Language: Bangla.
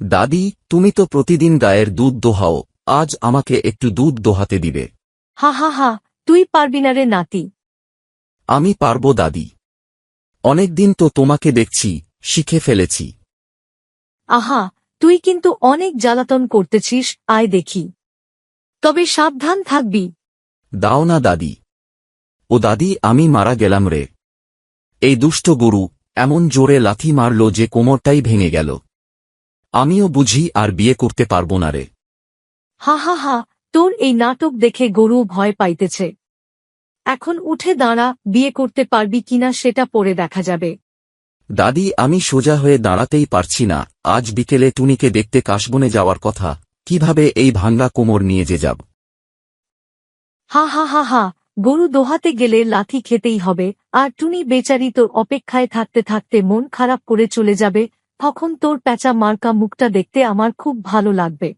দাদি তুমি তো প্রতিদিন গায়ের দুধ দোহাও আজ আমাকে একটু দুধ দোহাতে দিবে। হা হা হা তুই পারবি না রে নাতি। আমি পারব দাদি। অনেকদিন তো তোমাকে দেখছি শিখে ফেলেছি। আহা তুই কিন্তু অনেক জ্বালাতন করতেছিস আয় দেখি। তবে সাবধান থাকবি। দাও না দাদি। ও দাদি আমি মারা গেলাম রে। এই দুষ্ট গরু এমন জোরে লাথি মারল যে কোমরটাই ভেঙে গেল। আমিও বুঝি আর বিয়ে করতে পারব না রে। হা হা হা তোর এই নাটক দেখে গরু ভয় পাইতেছে। এখন উঠে দাঁড়া বিয়ে করতে পারবি কিনা সেটা পরে দেখা যাবে। দাদি আমি সোজা হয়ে দাঁড়াতেই পারছি না আজ বিকেলে টুনিকে দেখতে কাশবনে যাওয়ার কথা কীভাবে এই ভাঙ্গা কোমর নিয়ে যে যাব। হা হা হা হা গরু দোহাতে গেলে লাথি খেতেই হবে আর টুনি বেচারি তোর অপেক্ষায় থাকতে থাকতে মন খারাপ করে চলে যাবে তখন তোর প্যাঁচা মার্কা মুখটা দেখতে আমার খুব ভালো লাগবে।